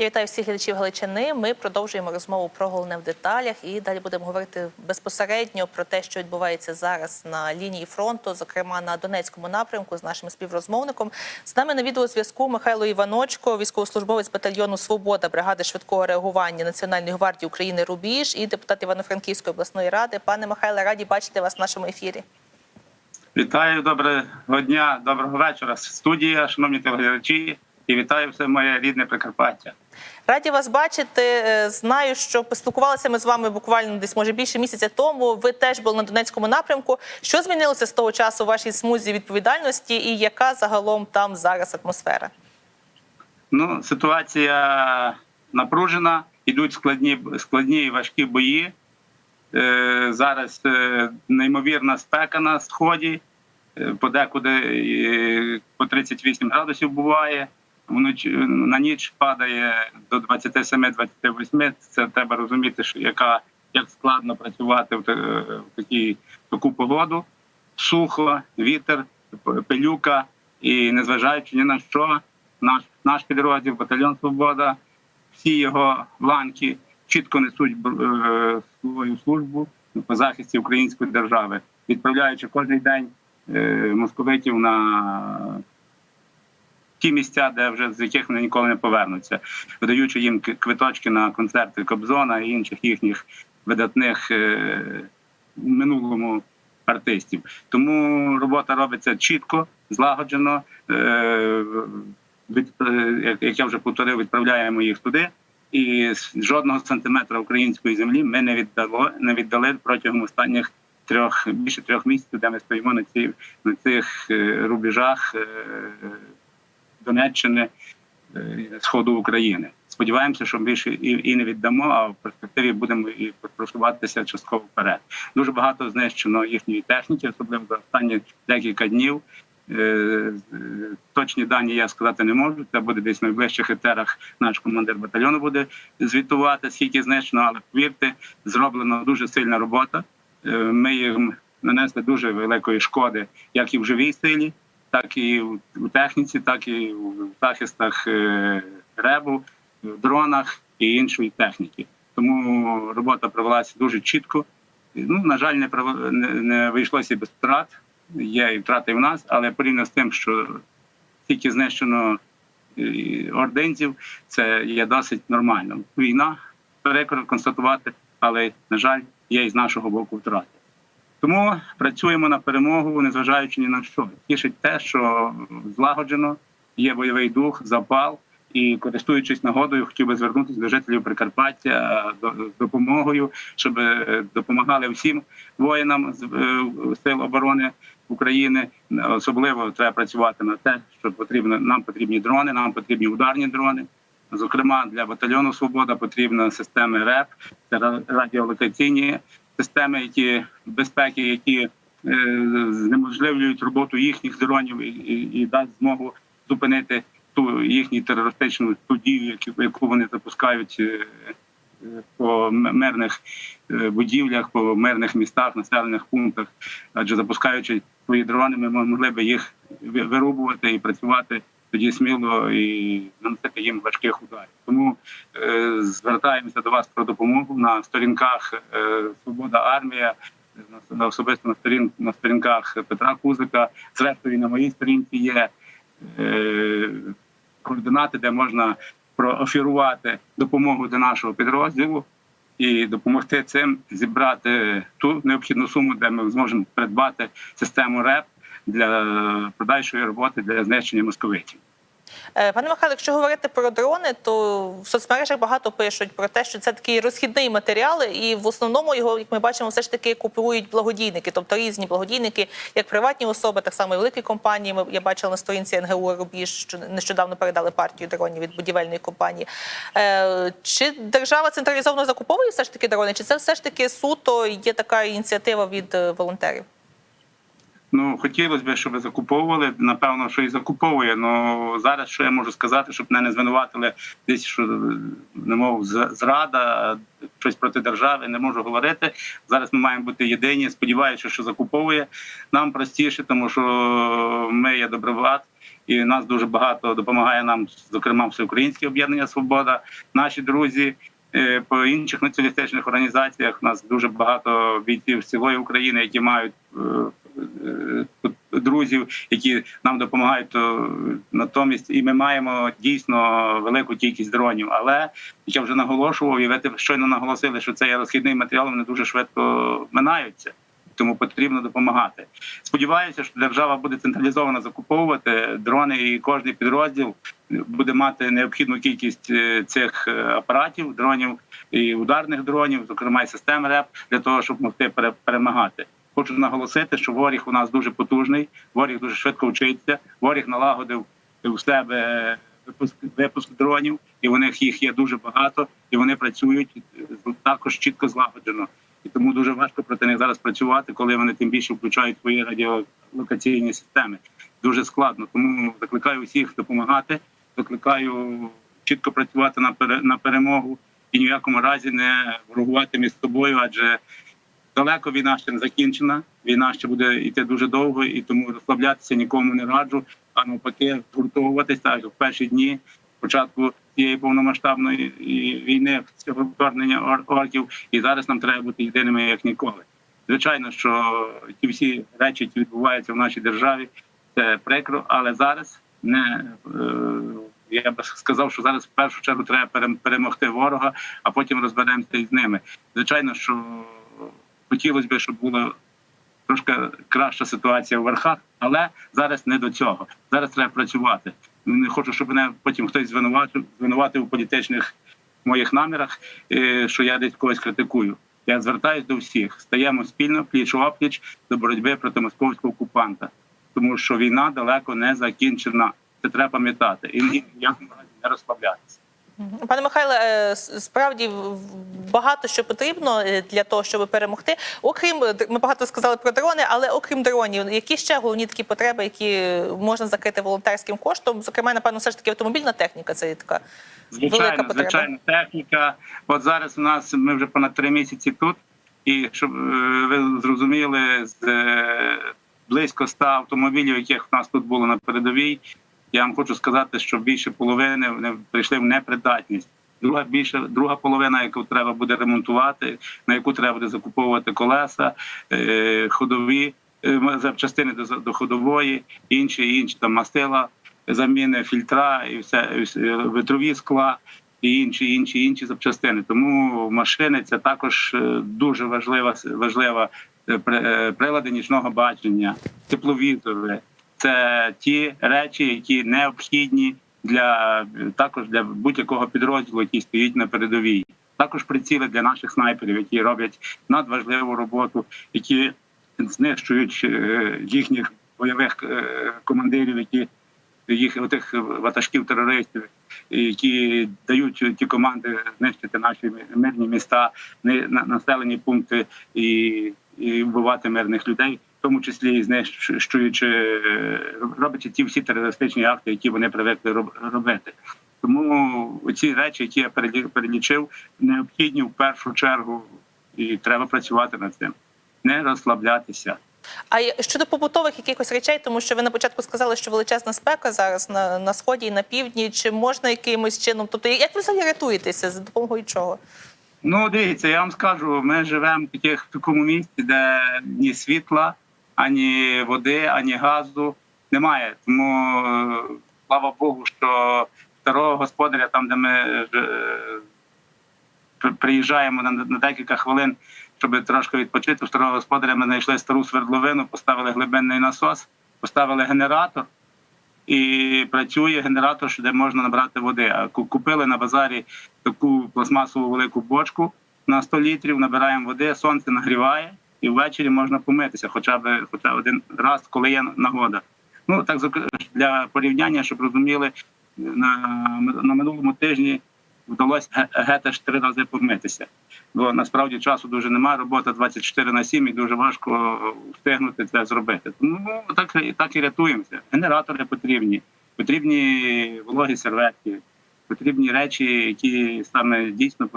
Я вітаю всіх глядачів Галичини. Ми продовжуємо розмову про головне в деталях і далі будемо говорити безпосередньо про те, що відбувається зараз на лінії фронту, зокрема на Донецькому напрямку, з нашим співрозмовником. З нами на відеозв'язку Михайло Іваночко, військовослужбовець батальйону Свобода бригади швидкого реагування Національної гвардії України Рубіж і депутат Івано-Франківської обласної ради. Пане Михайле, раді бачити вас в нашому ефірі. Вітаю, доброго дня, доброго вечора. Студія, шановні телеглядачі, і вітаю все моє рідне Прикарпаття. Раді вас бачити. Е, Знаю, що поспілкувалися ми з вами буквально десь може більше місяця тому. Ви теж були на Донецькому напрямку. Що змінилося з того часу у вашій смузі відповідальності, і яка загалом там зараз атмосфера? Ну, ситуація напружена, ідуть складні, складні і важкі бої. Е, зараз е, неймовірна спека на сході, е, подекуди по 38 градусів буває. Вночі на ніч падає до 27-28. Це треба розуміти, що яка як складно працювати в, в такі в таку погоду. Сухо, вітер, пилюка, і незважаючи ні на що, наш наш підрозділ, батальйон Свобода, всі його ланки чітко несуть е, свою службу по захисті української держави, відправляючи кожен день е, московитів на ті місця, де вже з яких вони ніколи не повернуться, видаючи їм квиточки на концерти Кобзона і інших їхніх видатних е, минулому артистів. Тому робота робиться чітко, злагоджено. Е, від, е, як- я вже повторив, відправляємо їх туди. І жодного сантиметра української землі ми не віддало, не віддали протягом останніх трьох більше трьох місяців, де ми стоїмо на ці на цих рубежах Донеччини, е, сходу України. Сподіваємося, що більше і, і не віддамо, а в перспективі будемо і просуватися частково вперед. Дуже багато знищено їхньої техніки, особливо за останні декілька днів. Е, Точні дані я сказати не можу. Це буде десь в найближчих етерах. Наш командир батальйону буде звітувати, скільки знищено, але повірте, зроблена дуже сильна робота. Е, Ми їм нанесли дуже великої шкоди, як і в живій силі, так і в техніці, так і в захистах е, ребу, в дронах і іншої техніки. Тому робота провелася дуже чітко. Ну, на жаль, не не, не вийшлося без втрат. Є і втрати в нас, але порівняно з тим, що тільки знищено е, ординців, це є досить нормально. Війна перекор констатувати, але на жаль, є і з нашого боку втрати. Тому працюємо на перемогу, незважаючи ні на що. Тішить те, що злагоджено, є бойовий дух, запал. І користуючись нагодою, хотів би звернутися до жителів Прикарпаття е, з допомогою, щоб е, допомагали всім воїнам з е, сил оборони України. Особливо треба працювати на те, що потрібно. Нам потрібні дрони, нам потрібні ударні дрони. Зокрема, для батальйону Свобода потрібна системи РЕП, радіолокаційні системи, які безпеки, які е, знеможливлюють роботу їхніх дронів і, і, і дасть змогу зупинити ту їхню терористичну ту дію, яку, вони запускають е, по мирних е, будівлях, по мирних містах, населених пунктах. Адже запускаючи свої дрони, ми могли би їх вирубувати і працювати тоді сміло і наносити їм важких ударів. Тому е, звертаємося до вас про допомогу на сторінках е, Свобода Армія. на- особисто на сторін на сторінках Петра Кузика, зрештою на моїй сторінці є е, координати, де можна проофірувати допомогу до нашого підрозділу і допомогти цим зібрати ту необхідну суму, де ми зможемо придбати систему РЕП для подальшої роботи для знищення московитів. Е, Пане Михайло, якщо говорити про дрони, то в соцмережах багато пишуть про те, що це такий розхідний матеріал, і в основному його, як ми бачимо, все ж таки купують благодійники, тобто різні благодійники, як приватні особи, так само і великі компанії. Ми я бачила на сторінці НГУ Рубіж, що нещодавно передали партію дронів від будівельної компанії. Е, Чи держава централізовано закуповує все ж таки дрони? Чи це все ж таки суто є така ініціатива від е, волонтерів? Ну хотілося б, щоб закуповували. Напевно, що і закуповує. Ну зараз що я можу сказати, щоб мене не звинуватили десь, що немов зрада, щось проти держави. Не можу говорити. Зараз ми маємо бути єдині. Сподіваюся, що закуповує нам простіше, тому що ми є доброват. і нас дуже багато допомагає нам, зокрема, всеукраїнське об'єднання Свобода, наші друзі. Е, По інших націоналістичних організаціях нас дуже багато бійців з цілої України, які мають е, друзів, які нам допомагають. То натомість, і ми маємо дійсно велику кількість дронів. Але я вже наголошував, і ви щойно наголосили, що це є розхідний матеріал. Вони дуже швидко минаються. Тому потрібно допомагати. Сподіваюся, що держава буде централізовано закуповувати дрони, і кожний підрозділ буде мати необхідну кількість е, цих е, апаратів, дронів і ударних дронів, зокрема і систем РЕП, для того, щоб могти пере- перемагати. Хочу наголосити, що воріг у нас дуже потужний, воріг дуже швидко вчиться. Воріг налагодив у себе випуск, випуск дронів, і у них їх є дуже багато, і вони працюють е, також чітко злагоджено. І тому дуже важко проти них зараз працювати, коли вони тим більше включають свої радіолокаційні системи. Дуже складно. Тому закликаю всіх допомагати. Закликаю чітко працювати на пере- на перемогу і ні в якому разі не ворогувати між собою, адже далеко війна ще не закінчена. Війна ще буде йти дуже довго, і тому розслаблятися нікому не раджу. А навпаки, як в перші дні початку цієї повномасштабної війни цього вторгнення орків. І зараз нам треба бути єдиними як ніколи. Звичайно, що ті всі речі, які відбуваються в нашій державі, це прикро, але зараз не е, я б сказав, що зараз в першу чергу треба перемогти ворога, а потім розберемося із ними. Звичайно, що хотілося б, щоб була трошки краща ситуація в верхах, але зараз не до цього. Зараз треба працювати. Не хочу, щоб мене потім хтось звинуватив, звинуватив у політичних моїх намірах, е, що я десь когось критикую. Я звертаюся до всіх. Стаємо спільно пліч опліч до боротьби проти московського окупанта, тому що війна далеко не закінчена. Це треба пам'ятати і ні в якому разі не розслаблятися. Пане Михайле, е, справді багато що потрібно е, для того, щоб перемогти. Окрім ми багато сказали про дрони, але окрім дронів, які ще головні такі потреби, які можна закрити волонтерським коштом? Зокрема, напевно, все ж таки автомобільна техніка. Це така велика Звичайно, потреба. звичайно, техніка. От зараз у нас ми вже понад три місяці тут, і щоб е, ви зрозуміли, з близько ста автомобілів, яких у нас тут було на передовій. Я вам хочу сказати, що більше половини вони прийшли в непридатність. Друга більше друга половина, яку треба буде ремонтувати, на яку треба буде закуповувати колеса, е, ходові е, запчастини до, до ходової, інші інші там мастила, заміни фільтра і все витрові скла. І інші, інші, інші запчастини. Тому машини це також е, дуже важлива важлива при- прилади нічного бачення, тепловізори. Це ті речі, які необхідні для також для будь-якого підрозділу, який стоїть на передовій. Також приціли для наших снайперів, які роблять надважливу роботу, які знищують е, їхніх бойових е, командирів, які їх отих ватажків терористів, які дають ті команди знищити наші мирні міста, населені пункти і, і вбивати мирних людей, в тому числі і знищуючи роблячи ті всі терористичні акти, які вони привикли роб- робити. Тому ці речі, які я перелі- перелічив, необхідні в першу чергу, і треба працювати над цим, не розслаблятися. А щодо побутових якихось речей, тому що ви на початку сказали, що величезна спека зараз на, на сході і на півдні. Чи можна якимось чином? Тобто, як ви взагалі рятуєтеся за допомогою чого? Ну, дивіться, я вам скажу, ми живемо в таких в такому місці, де ні світла, ані води, ані газу немає. Тому е, слава Богу, що старого господаря, там, де ми е, приїжджаємо на, декілька хвилин, щоб трошки відпочити. У старого господаря ми знайшли стару свердловину, поставили глибинний насос, поставили генератор. І працює генератор, де можна набрати води. А купили на базарі таку пластмасову велику бочку на 100 літрів, набираємо води, сонце нагріває, і ввечері можна помитися, хоча б хоча один раз, коли є нагода. Ну так для порівняння, щоб розуміли, на, на минулому тижні вдалося ге- геть аж три рази помитися. Бо насправді часу дуже немає, робота 24 на 7 і дуже важко встигнути це зробити. Тому так, і- так і рятуємося. Генератори потрібні, потрібні вологі серветки, потрібні речі, які саме дійсно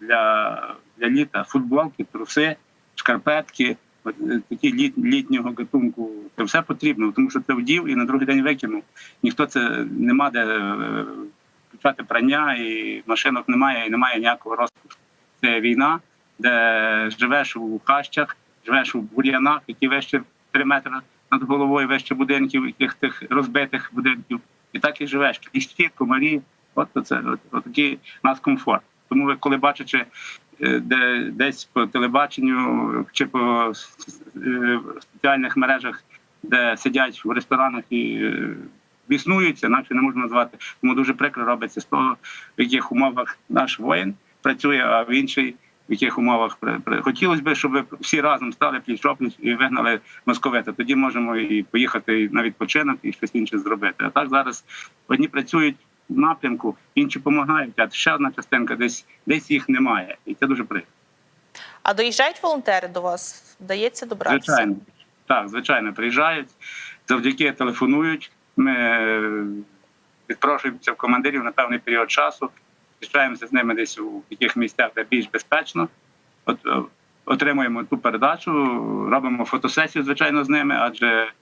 для, для літа: футболки, труси, шкарпетки, е, такі літ, літнього гатунку. Це все потрібно, тому що це вдів і на другий день викинув. Ніхто це нема де е, включати прання, і машинок немає, і немає ніякого розпуску. Це війна, де живеш у хащах, живеш у бур'янах, які вище 3 метри над головою, вище будинків, яких тих розбитих будинків. І так і живеш. Кліщі, комарі, от це от, от такий у нас комфорт. Тому ви коли бачите де десь по телебаченню чи по е, соціальних мережах, де сидять в ресторанах і е, біснуються, наче не можна назвати. Тому дуже прикро робиться з того, в яких умовах наш воїн працює, а в інший. В яких умовах хотілося б, щоб всі разом стали пліч опліч і вигнали московита. Тоді можемо і поїхати на відпочинок і щось інше зробити. А так зараз одні працюють напрямку, інші допомагають, а ще одна частинка десь десь їх немає, і це дуже прикро. А доїжджають волонтери до вас? Вдається добратися? Звичайно, так, звичайно, приїжджають, завдяки телефонують. Ми е, відпрошуємося в командирів на певний період часу, зустрічаємося з ними десь у яких місцях, де більш безпечно. От, е, отримуємо ту передачу, робимо фотосесію, звичайно, з ними, адже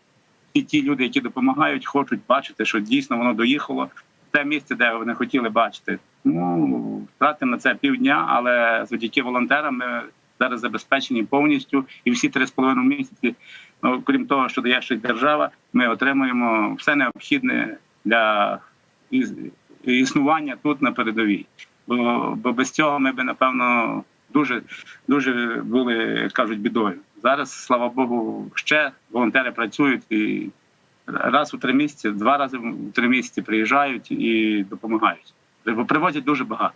і ті люди, які допомагають, хочуть бачити, що дійсно воно доїхало те місце, де вони хотіли бачити. Ну, втратимо на це півдня, але завдяки волонтерам ми зараз забезпечені повністю, і всі три з половиною місяці, ну, крім того, що дає ще держава, ми отримуємо все необхідне для існування тут на передовій. Бо, бо без цього ми би напевно дуже дуже були, кажуть, бідою. Зараз, слава Богу, ще волонтери працюють і раз у три місяці, два рази у три місяці приїжджають і допомагають. Привозять дуже багато.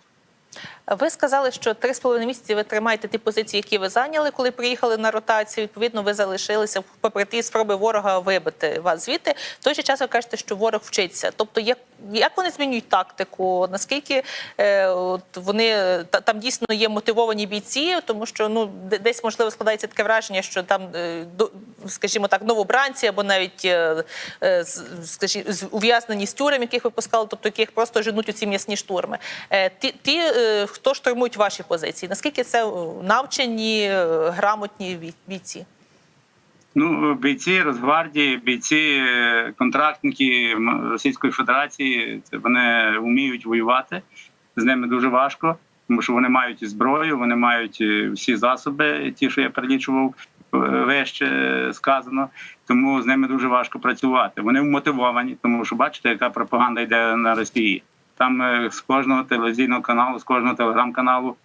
Ви сказали, що три з половиною місяці ви тримаєте ті позиції, які ви зайняли, коли приїхали на ротацію. Відповідно, ви залишилися попри ті спроби ворога вибити вас звідти. В той же час ви кажете, що ворог вчиться. Тобто, як, як вони змінюють тактику? Наскільки е, от вони та, там дійсно є мотивовані бійці, тому що ну десь можливо складається таке враження, що там, е, до- скажімо так, новобранці або навіть е, е, скажімо, ув'язнені з тюрем, яких випускали, тобто яких просто женуть у ці м'ясні штурми. Е, Ті, ті е, хто штурмують ваші позиції, наскільки це е, навчені, е, грамотні бій- бійці? Ну, бійці Росгвардії, бійці е, контрактники Російської Федерації, це вони вміють воювати. З ними дуже важко, тому що вони мають зброю, вони мають е, всі засоби, ті, що я перелічував е, вище сказано. Тому з ними дуже важко працювати. Вони вмотивовані, тому що бачите, яка пропаганда йде на Росії. Там з кожного телевізійного каналу, з кожного телеграм-каналу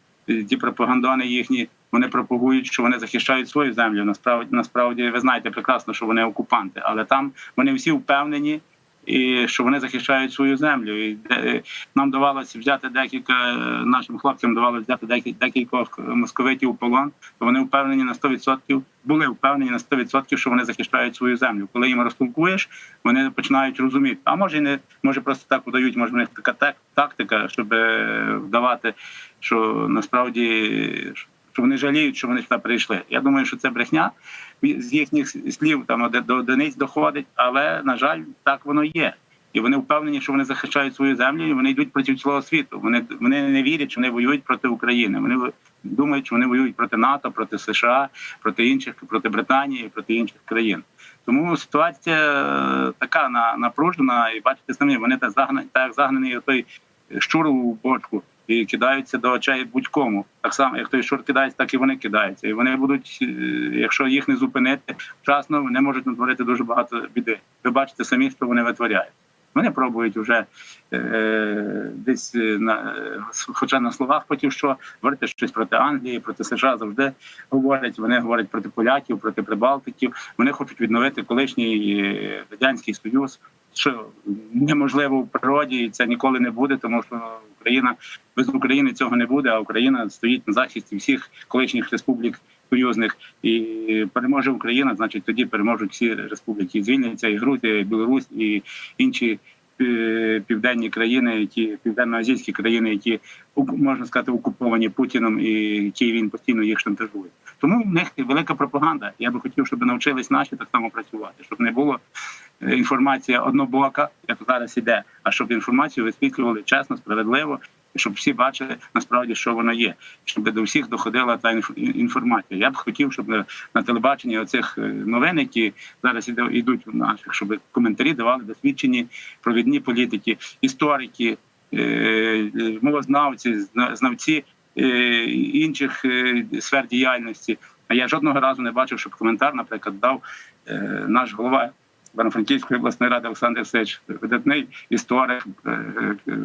ті пропагандони їхні вони пропагують, що вони захищають свою землю. Насправді, насправді, ви знаєте прекрасно, що вони окупанти, але там вони всі впевнені, і що вони захищають свою землю. І нам давалося взяти декілька е, нашим хлопцям давалося взяти декілька декількох московитів у полон. То вони впевнені на 100%, були впевнені на 100%, що вони захищають свою землю. Коли їм розтолкуєш, вони починають розуміти. А може і не може просто так удають, може в них така тактика, щоб е, вдавати, що насправді що вони жаліють, що вони сюди прийшли. Я думаю, що це брехня з їхніх слів там до, до одиниць доходить, але на жаль, так воно є. І вони впевнені, що вони захищають свою землю, і вони йдуть проти цілого світу. Вони вони не вірять, що вони воюють проти України. Вони думають, що вони воюють проти НАТО, проти США, проти інших, проти Британії, проти інших країн. Тому ситуація е, така на- напружена, і бачите самі, вони так загнані, так як загнаний той щур у бочку і кидаються до очей будь-кому. Так само, як той щур кидається, так і вони кидаються. І вони будуть, е, якщо їх не зупинити вчасно, вони можуть натворити дуже багато біди. Ви бачите самі, що вони витворяють. Вони пробують вже е, десь е, на е, хоча на словах потім що говорити щось проти Англії, проти США завжди говорять. Вони говорять проти поляків, проти прибалтиків. Вони хочуть відновити колишній е, радянський союз. Що неможливо в природі, і це ніколи не буде, тому що Україна без України цього не буде. А Україна стоїть на захисті всіх колишніх республік союзних і переможе Україна, значить тоді переможуть всі республіки. І Звільняться і Грузія, і Білорусь, і інші е, південні країни, які південноазійські країни, які можна сказати окуповані Путіном, і які він постійно їх шантажує. Тому в них велика пропаганда. Я би хотів, щоб навчились наші так само працювати, щоб не було е, інформація однобока, як зараз іде, а щоб інформацію висвітлювали чесно, справедливо і щоб всі бачили насправді, що воно є, щоб до всіх доходила та інф- інформація. Я б хотів, щоб на, телебаченні оцих е, новин, які зараз йдуть у наших, щоб коментарі давали досвідчені провідні політики, історики, е, мовознавці, зна- знавці інших е, сфер діяльності. А я жодного разу не бачив, щоб коментар, наприклад, дав е, наш голова Івано-Франківської обласної ради Олександр Васильович, видатний історик, е, е, е,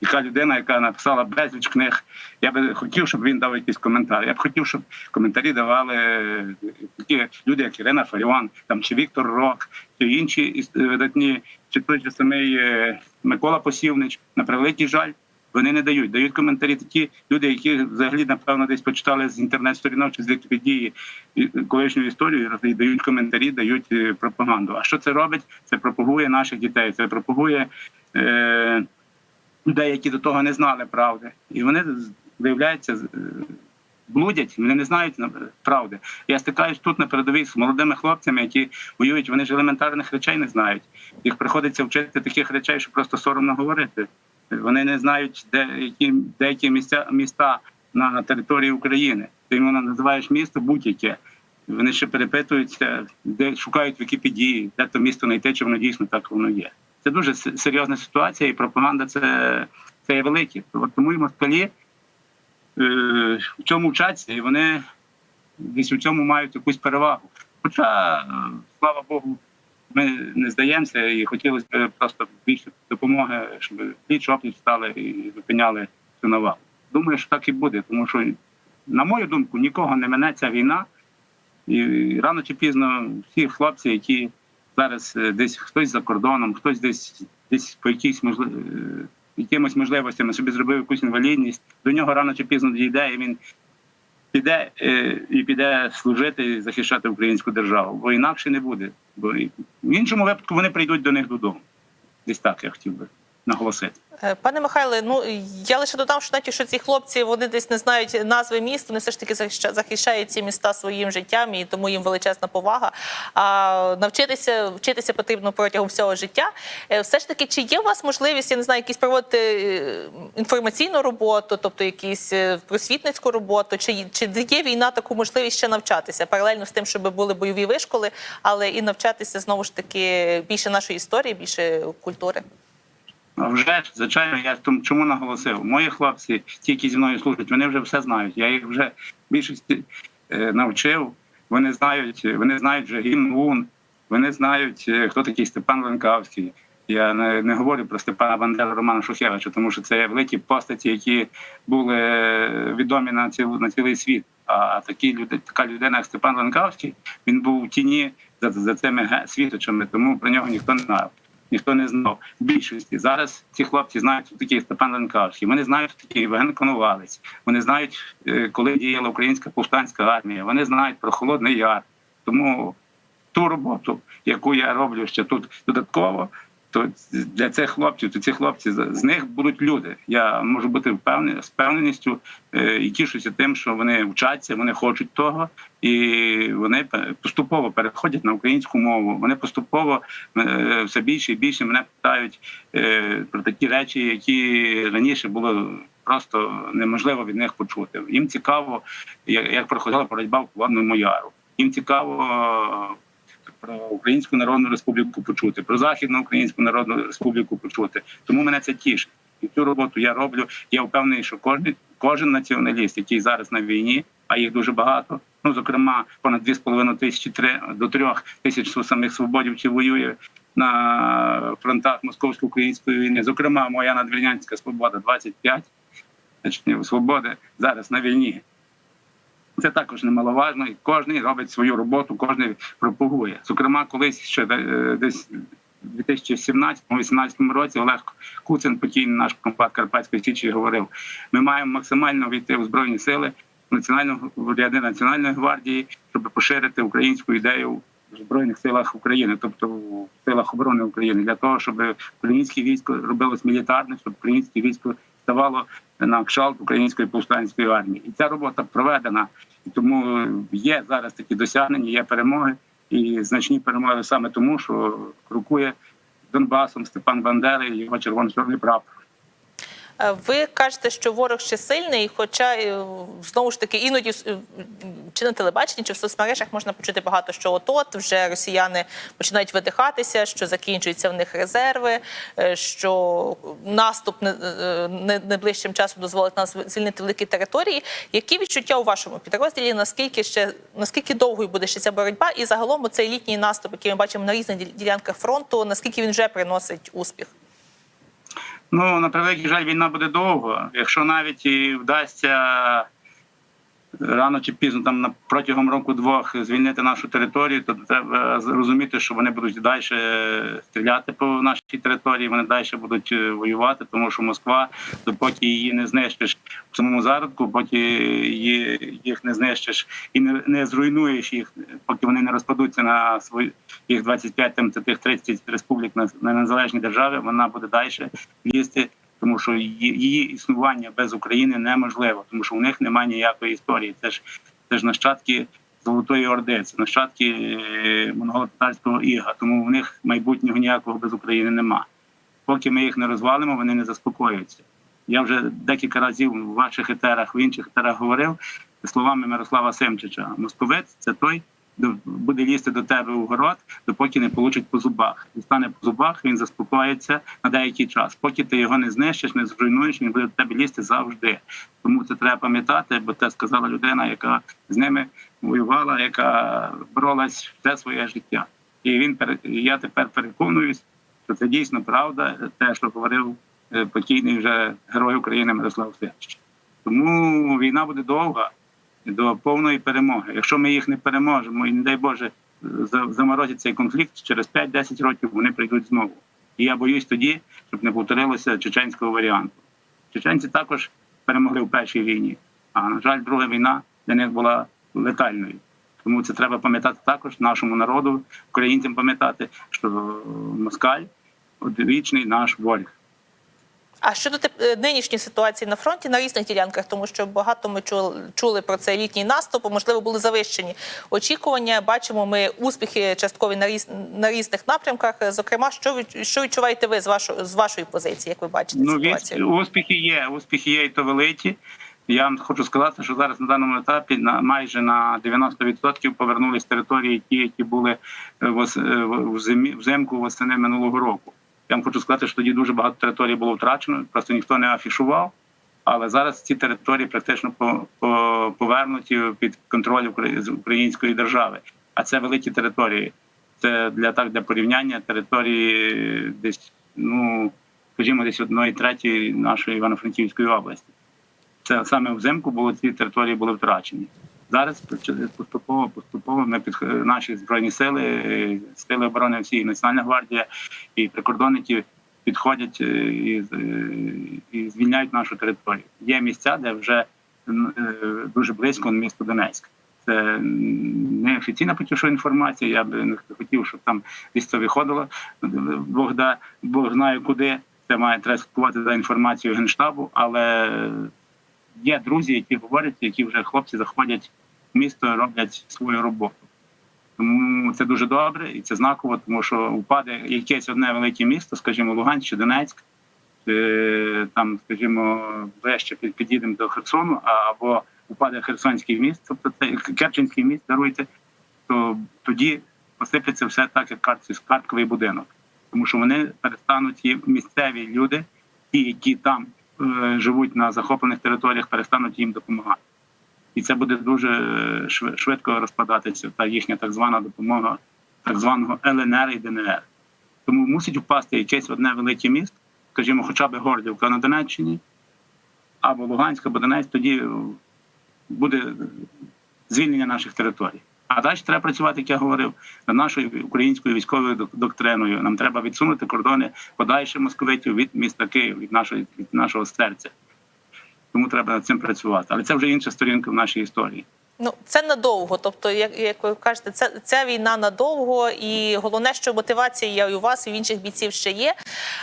яка людина, яка написала безліч книг. Я би хотів, щоб він дав якийсь коментар. Я б хотів, щоб коментарі давали е, такі люди, як Ірина Фаріон, там чи Віктор Рок, чи інші видатні, чи той же самий е, Микола Посівнич. На превеликий жаль. Вони не дають, дають коментарі такі люди, які взагалі напевно десь почитали з інтернет-сторінок чи з Вікіпедії і- колишню історію, і дають коментарі, дають е, пропаганду. А що це робить? Це пропагує наших дітей, це пропагує е, людей, які до того не знали правди. І вони виявляється е, блудять, вони не знають на- правди. Я стикаюсь тут на передовій з молодими хлопцями, які воюють, вони ж елементарних речей не знають. Їх приходиться вчити таких речей, що просто соромно говорити. Вони не знають, де які деякі місця міста на території України. Ти йому називаєш місто будь-яке. Вони ще перепитуються, де шукають Вікіпедії, де то місто знайти, чи воно дійсно так воно є. Це дуже серйозна ситуація, і пропаганда це, це є велике. Тому і москалі е, в цьому вчаться, і вони десь у цьому мають якусь перевагу. Хоча, е, слава Богу, ми не здаємося і хотілося б просто більше допомоги, щоб пліч опліч стали і зупиняли цю навалу. Думаю, що так і буде, тому що, на мою думку, нікого не мине ця війна. І рано чи пізно всі хлопці, які зараз е, десь хтось за кордоном, хтось десь десь по якійсь можли... е, якимось можливостями собі зробив якусь інвалідність, до нього рано чи пізно дійде, і він піде е, і піде служити і захищати українську державу, бо інакше не буде. Бо в іншому випадку вони прийдуть до них додому. Десь так я хотів би наголосити. Е, Пане Михайле, ну я лише додам, що навіть якщо ці хлопці вони десь не знають назви міст, вони все ж таки захища- захищають ці міста своїм життям, і тому їм величезна повага. А навчитися вчитися потрібно протягом всього життя. Е, Все ж таки, чи є у вас можливість, я не знаю, якісь проводити е, інформаційну роботу, тобто якісь просвітницьку роботу, чи, чи дає війна таку можливість ще навчатися паралельно з тим, щоб були бойові вишколи, але і навчатися знову ж таки більше нашої історії, більше культури. А вже ж, звичайно, я тому чому наголосив. Мої хлопці, ті, які зі мною служать, вони вже все знають. Я їх вже більшості е, навчив. Вони знають, вони знають вже гімн УН, вони знають, е, хто такий Степан Ленкавський. Я не, не говорю про Степана Бандеру Романа Шухевича, тому що це великі постаті, які були е, відомі на цілу на цілий світ. А такі люди, така людина, як Степан Ленкавський, він був в тіні за, за цими світочами, тому про нього ніхто не знав ніхто не знав. Більшості зараз ці хлопці знають, хто такий Степан Ленкавський. Вони знають, хто такий Євген Коновалець. Вони знають, е, коли діяла українська повстанська армія. Вони знають про Холодний Яр. Тому ту роботу, яку я роблю ще тут додатково, то для цих хлопців, то ці хлопці з них будуть люди. Я можу бути впевнений з впевненістю е, і тішуся тим, що вони вчаться, вони хочуть того, і вони поступово переходять на українську мову. Вони поступово е, все більше і більше мене питають е, про такі речі, які раніше було просто неможливо від них почути. Їм цікаво, як, проходила боротьба в Холодному Яру. Їм цікаво про Українську Народну Республіку почути, про Західну Українську Народну Республіку почути. Тому мене це тішить. І цю роботу я роблю. Я впевнений, що кожен, кожен націоналіст, який зараз на війні, а їх дуже багато. Ну, зокрема, понад 2,5 тисячі три до 3 тисяч самих свободівців воює на фронтах московсько-української війни. Зокрема, моя надвірнянська свобода 25 значить, свободи зараз на війні. Це також немаловажно, і кожен робить свою роботу, кожен пропагує. Зокрема, колись ще е, десь у 2017-2018 році Олег Куцин, покійний наш комбат Карпатської Січі, говорив: ми маємо максимально війти в збройні сили національного ряди національної гвардії, щоб поширити українську ідею в збройних силах України, тобто в силах оборони України, для того, щоб українське військо робилось мілітарним, щоб українське військо ставало на кшалт української повстанської армії. І ця робота проведена. І тому є зараз такі досягнення, є перемоги і значні перемоги саме тому, що рукує Донбасом Степан Бандера і його червоно-чорний прапор. Е, Ви кажете, що ворог ще сильний, хоча е, знову ж таки іноді е, чи на телебаченні, чи в соцмережах можна почути багато, що от-от вже росіяни починають видихатися, що закінчуються в них резерви, що наступ найближчим часом дозволить нас звільнити великі території. Які відчуття у вашому підрозділі? Наскільки ще наскільки довгою буде ще ця боротьба? І загалом цей літній наступ, який ми бачимо на різних ділянках фронту, наскільки він вже приносить успіх? Ну, на превеликий жаль, війна буде довго. Якщо навіть і вдасться рано чи пізно, там на протягом року-двох звільнити нашу територію, то треба розуміти, що вони будуть далі стріляти по нашій території, вони далі будуть е, воювати, тому що Москва, допоки її не знищиш в самому зародку, поки її, їх не знищиш і не, не зруйнуєш їх, поки вони не розпадуться на свої їх 25, там тих 30 республік на, на незалежні держави, вона буде далі лізти тому що її, існування без України неможливо, тому що у них немає ніякої історії. Це ж це ж нащадки Золотої Орди, це нащадки е, монголо-татарського іга. Тому в них майбутнього ніякого без України нема. Поки ми їх не розвалимо, вони не заспокоюються. Я вже декілька разів в ваших етерах, в інших етерах говорив словами Мирослава Семчича. Московець це той, буде лізти до тебе у город, допоки не получить по зубах. І стане по зубах, він заспокоїться на деякий час. Поки ти його не знищиш, не зруйнуєш, він буде до тебе лізти завжди. Тому це треба пам'ятати, бо це сказала людина, яка з ними воювала, яка боролась все своє життя. І він я тепер переконуюсь, що це дійсно правда, те, що говорив е, покійний вже герой України Мирослав Севич. Тому війна буде довга до повної перемоги. Якщо ми їх не переможемо, і не дай Боже за- заморозить цей конфлікт, через 5-10 років вони прийдуть знову. І я боюсь тоді, щоб не повторилося чеченського варіанту. Чеченці також перемогли в першій війні, а на жаль, друга війна для них була летальною. Тому це треба пам'ятати також нашому народу, українцям пам'ятати, що москаль вічний наш ворог. А щодо е, нинішньої ситуації на фронті на різних ділянках, тому що багато ми чули, про цей літній наступ, можливо, були завищені очікування. Бачимо ми успіхи часткові на різ на різних напрямках. Зокрема, що що відчуваєте ви з вашої з вашої позиції, як ви бачите Ну, ситуацію? від, успіхи є, успіхи є і то великі. Я вам хочу сказати, що зараз на даному етапі на майже на 90% повернулись території, ті, які були е, вос- е, в- в зимі взимку восени минулого року. Я вам хочу сказати, що тоді дуже багато територій було втрачено, просто ніхто не афішував. Але зараз ці території практично по, по, повернуті під контроль української держави. А це великі території. Це для так для порівняння території десь, ну скажімо, десь одної третьої нашої Івано-Франківської області. Це саме взимку було ці території були втрачені. Зараз поступово поступово ми під наші збройні сили, сили оборони всі, і Національна гвардія і прикордонники підходять е, і, е, і звільняють нашу територію. Є місця, де вже е, дуже близько місто Донецьк. Це не офіційна поки інформація. Я би не хотів, щоб там десь виходило. Бог да, Бог знає куди. Це має треба слідкувати за інформацією генштабу, але є друзі, які говорять, які вже хлопці заходять в місто, роблять свою роботу. Тому це дуже добре і це знаково, тому що впаде якесь одне велике місто, скажімо, Луганськ чи Донецьк, чи там, скажімо, вище підійдемо до Херсону, або упаде Херсонський міст, тобто це Керченський міст, даруйте, то тоді посипеться все так, як карт- картковий будинок. Тому що вони перестануть місцеві люди, ті, які там е, живуть на захоплених територіях, перестануть їм допомагати. І це буде дуже е, швидко розпадатися та їхня так звана допомога так званого ЛНР і ДНР. Тому мусить впасти якесь одне велике місто, скажімо, хоча б Гордівка на Донеччині, або Луганськ, або Донецьк, тоді е, буде звільнення наших територій. А далі треба працювати, як я говорив, над нашою українською військовою док- доктриною. Нам треба відсунути кордони подальше московитів від міста Київ, від нашої від нашого серця. Тому треба над цим працювати. Але це вже інша сторінка в нашій історії. Ну це надовго. Тобто, як, як ви кажете, це ця війна надовго, і головне, що мотивація і у вас, і в інших бійців ще є.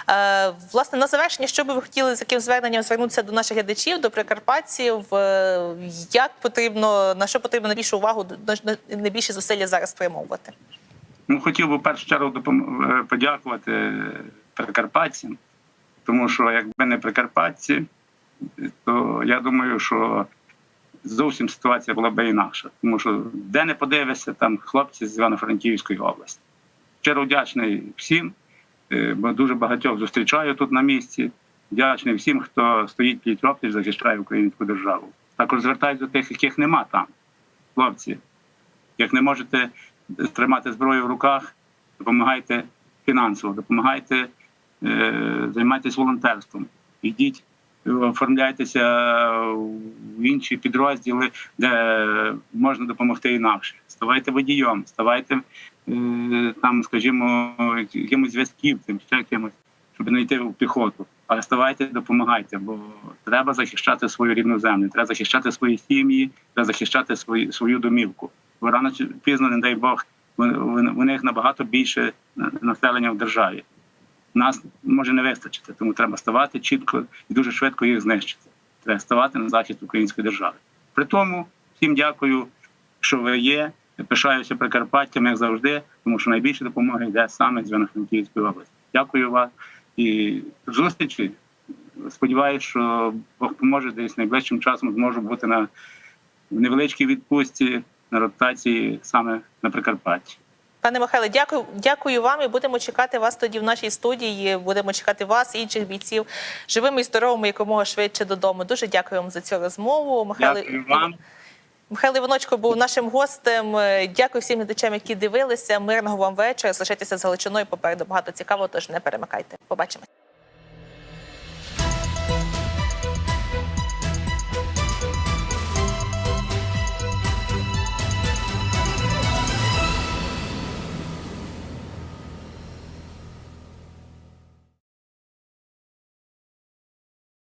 Е, власне, на завершення, що би ви хотіли з яким зверненням звернутися до наших глядачів, до прикарпатців, е, як потрібно на що потрібно найбільшу увагу, на- на- найбільше зусилля зараз спрямовувати? Ну, хотів би в першу чергу допом... е, подякувати прикарпатцям Тому що якби не прикарпатці, то я думаю, що зовсім ситуація була б інакша. Тому що де не подивишся, там хлопці з Івано-Франківської області. Щиро вдячний всім, е, бо дуже багатьох зустрічаю тут на місці. Вдячний всім, хто стоїть пліч опліч, захищає українську державу. Також звертаюся до тих, яких нема там. Хлопці, як не можете тримати зброю в руках, допомагайте фінансово, допомагайте, е, займайтесь волонтерством, йдіть, оформляйтеся в інші підрозділи, де можна допомогти інакше. Ставайте водієм, ставайте е, там, скажімо, якимось зв'язківцем, ще кимось, щоб не йти в піхоту. Але ставайте, допомагайте, бо треба захищати свою рідну землю, треба захищати свої сім'ї, треба захищати свої, свою домівку. Бо рано чи пізно, не дай Бог, у них набагато більше населення в державі. Нас може не вистачити, тому треба ставати чітко і дуже швидко їх знищити. Треба ставати на захист української держави. При тому всім дякую, що ви є. Пишаюся Прикарпаттям, як завжди, тому що найбільше допомоги йде саме з Івано-Франківської області. Дякую вам і зустрічі. Сподіваюся, що Бог поможе десь найближчим часом зможу бути на невеличкій відпустці на ротації саме на Прикарпатті. Пане Михайле, дякую, дякую вам і будемо чекати вас тоді в нашій студії. Будемо чекати вас, інших бійців, живими і здоровими, якомога швидше додому. Дуже дякую вам за цю розмову. Михайло, Дякую вам. Михайло Іваночко був нашим гостем. Дякую всім глядачам, які дивилися. Мирного вам вечора. Залишайтеся з Галичиною. Попереду багато цікавого, тож не перемикайте. Побачимось.